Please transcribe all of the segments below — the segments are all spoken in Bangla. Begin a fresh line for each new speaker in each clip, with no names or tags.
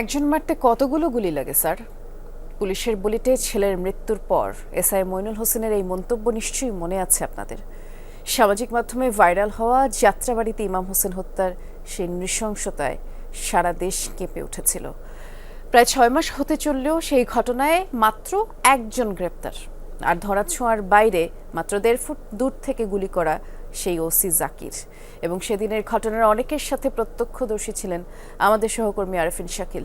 একজন মারতে কতগুলো গুলি লাগে, স্যার? পুলিশের বুলেটে ছেলের মৃত্যুর পর এসআই মইনুল হোসেনের এই মন্তব্য নিশ্চয়ই মনে আছে আপনাদের। সামাজিক মাধ্যমে ভাইরাল হওয়া যাত্রাবাড়িতে ইমাম হোসেন হত্যার সেই নৃশংসতায় সারা দেশ কেঁপে উঠেছিল। প্রায় ছয় মাস হতে চললেও সেই ঘটনায় মাত্র একজন গ্রেপ্তার। আর ধরাছোঁয়ার বাইরে মাত্র দেড় ফুট দূর থেকে গুলি করা সেই ওসি জাকির। এবং সেদিনের ঘটনার অনেকের সাথে প্রত্যক্ষদর্শী ছিলেন আমাদের সহকর্মী আরফিন শাকিল।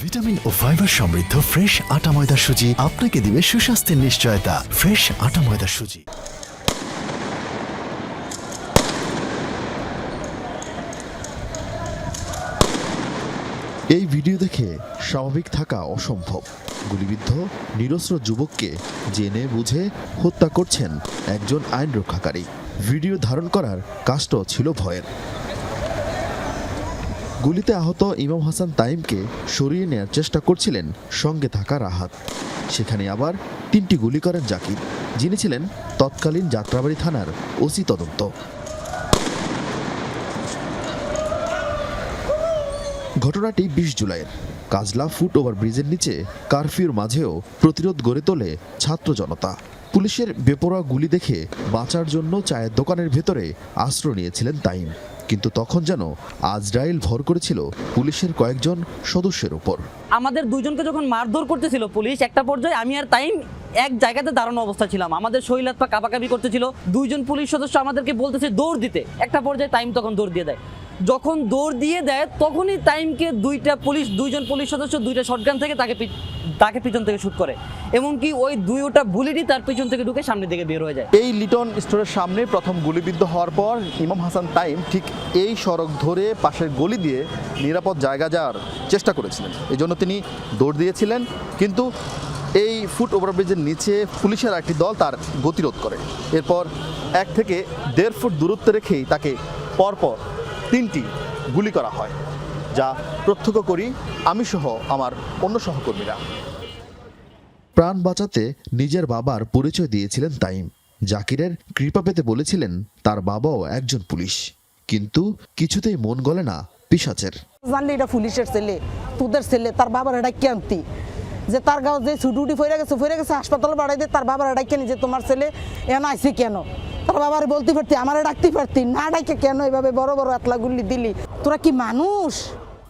ভিটামিন ও ফাইবার সমৃদ্ধ ফ্রেশ আটা ময়দা সুজি আপনাকে দিবে সুস্বাস্থ্যের নিশ্চয়তা। ফ্রেশ আটা ময়দা সুজি। এই ভিডিও দেখে স্বাভাবিক থাকা অসম্ভব। গুলিবিদ্ধ নিরস্ত্র যুবককে জেনে বুঝে হত্যা করছেন একজন আইন রক্ষাকারী। ভিডিও ধারণ করার কাজটাও ছিল ভয়ের। গুলিতে আহত ইমাম হাসান তাইমকে সরিয়ে নেয়ার চেষ্টা করছিলেন সঙ্গে থাকা রাহাত। সেখানে আবার তিনটি গুলি করেন জাকির, যিনি ছিলেন তৎকালীন যাত্রাবাড়ি থানার ওসি তদন্ত। ঘটনাটি বিশ জুলাইয়ের। কাজলা ফুট ওভার ব্রিজের নিচে কারফিউর মাঝেও প্রতিরোধ গড়ে তোলে ছাত্র জনতা। পুলিশের বেপরোয়া গুলি দেখে বাঁচার জন্য চায়ের দোকানের ভেতরে আশ্রয় নিয়েছিলেন তাইম। কিন্তু তখন যেন আজরাইল ভর করেছিল পুলিশের কয়েকজন সদস্যের উপর।
আমাদের দুইজনকে যখন মারধর করতেছিল পুলিশ, একটা পর্যায়ে আমি আর টাইম এক জায়গাতে দাঁড়ানো অবস্থা ছিলাম। আমাদের হাত পা কাবাকাবি করতেছিল। দুইজন পুলিশ সদস্য আমাদেরকে বলতেছে দৌড় দিতে। একটা পর্যায়ে টাইম তখন দৌড় দিয়ে দেয়। যখন দৌড় দিয়ে দেয়, তখনই টাইমকে দুইটা পুলিশ, দুইজন পুলিশ সদস্য, দুইটা শটগান থেকে তাকে তাকে পিছন থেকে শুট করে। এমনকি ওই দুইটা বুলেটই তার পিছন থেকে ঢুকে সামনের দিকে বের হয়ে যায়।
এই লিটন স্টোরের সামনে প্রথম গুলিবিদ্ধ হওয়ার পর ইমাম হাসান তাইম ঠিক এই সড়ক ধরে পাশের গলি দিয়ে নিরাপদ জায়গা যাওয়ার চেষ্টা করেছিলেন। এই জন্য তিনি দৌড় দিয়েছিলেন, কিন্তু এই ফুট ওভারব্রিজের নিচে পুলিশের একটি দল তার গতিরোধ করে। এরপর এক থেকে দেড় ফুট দূরত্ব রেখেই তাকে পরপর তিনটি গুলি করা হয় যা প্রত্যক্ষ করি আমি সহ আমার অন্য সহকর্মীরা।
প্রাণ বাঁচাতে নিজের বাবার পরিচয় দিয়েছিলেন তাইম। জাকিরের কৃপা পেতে বলেছিলেন তার বাবাও একজন পুলিশ। কিন্তু কিছুতেই মন গলে না পিসাচের
জানলি এটা পুলিশের ছেলে তোদের ছেলে তার বাবার এটা কেনতি যে তার গাঁও যে ছুটুটি ফিরে গেছে ফিরে গেছে হাসপাতালে বাড়াই দিয়ে তার বাবার এটা কেন যে তোমার ছেলে এন আইসি কেন? তার বাবার বলতে পারতি, আমার ডাকতে পারতি, না ডাকে কেন এভাবে বড় বড় আতলা গুলি দিলি? তোরা কি মানুষ?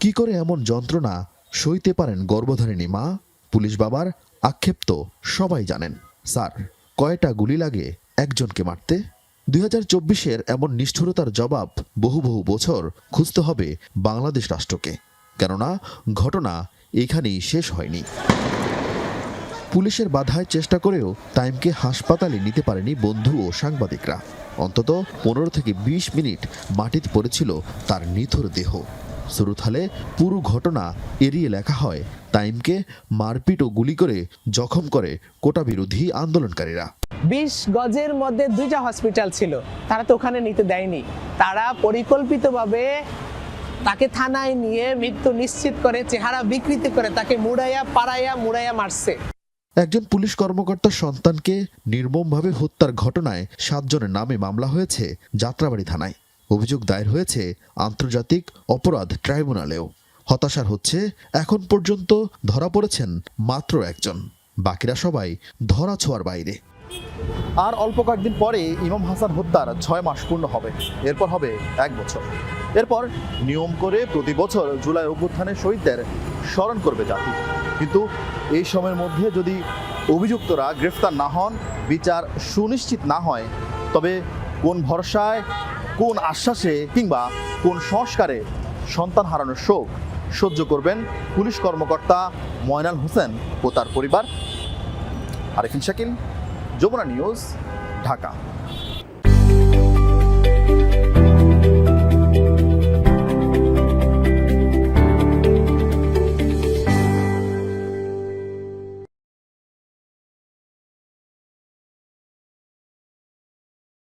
কি করে এমন যন্ত্রণা? সইতে পারেন গর্ভধারিণী মা, পুলিশ বাবার আক্ষেপ তো সবাই জানেন। স্যার, কয়টা গুলি লাগে একজনকে মারতে? দুই হাজার চব্বিশের এমন নিষ্ঠুরতার জবাব বহু বহু বছর খুঁজতে হবে বাংলাদেশ রাষ্ট্রকে। কেননা, ঘটনা এখানেই শেষ হয়নি। পুলিশের বাধায় চেষ্টা করেও টাইমকে হাসপাতালে নিতে পারেনি বন্ধু ও সাংবাদিকরা। অন্তত পনেরো থেকে বিশ মিনিট মাটিতে পড়েছিল তার নিথর দেহ। সুরুথালে পুরো ঘটনা এড়িয়ে লেখা হয় টাইমকে মারপিট ও গুলি করে জখম করে কোটা বিরোধী আন্দোলনকারীরা।
বিশ গজের মধ্যে দুইটা হসপিটাল ছিল। তারা তো ওখানে নিতে দেয়নি। তারা পরিকল্পিতভাবে তাকে থানায় নিয়ে মৃত্যু নিশ্চিত করে, চেহারা বিকৃতি করে তাকে মুড়াইয়া, পাড়াইয়া, মুড়াইয়া মারছে।
একজন পুলিশ কর্মকর্তার সন্তানকে নির্মমভাবে হত্যার ঘটনায় সাতজনের নামে মামলা হয়েছে যাত্রাবাড়ি থানায়। অভিযোগ দায়ের হয়েছে আন্তর্জাতিক অপরাধ ট্রাইব্যুনালেও। হতাশার হচ্ছে, এখন পর্যন্ত ধরা পড়েছেন মাত্র একজন। বাকিরা সবাই ধরা ছোঁয়ার বাইরে।
আর অল্প কয়েকদিন পরে ইমাম হাসান হত্যার ছয় মাস পূর্ণ হবে। এরপর হবে এক বছর। এরপর নিয়ম করে প্রতি বছর জুলাই অভ্যুত্থানের শহীদদের স্মরণ করবে জাতি। কিন্তু এই সময়ের মধ্যে যদি অভিযুক্তরা গ্রেফতার না হন, বিচার সুনিশ্চিত না হয়, তবে কোন ভরসায়, কোন আশ্বাসে কিংবা কোন সংস্কারে সন্তান হারানোর শোক সহ্য করবেন পুলিশ কর্মকর্তা ময়নাল হোসেন ও তার পরিবার। আরিফিন শাকিল, যমুনা নিউজ, ঢাকা।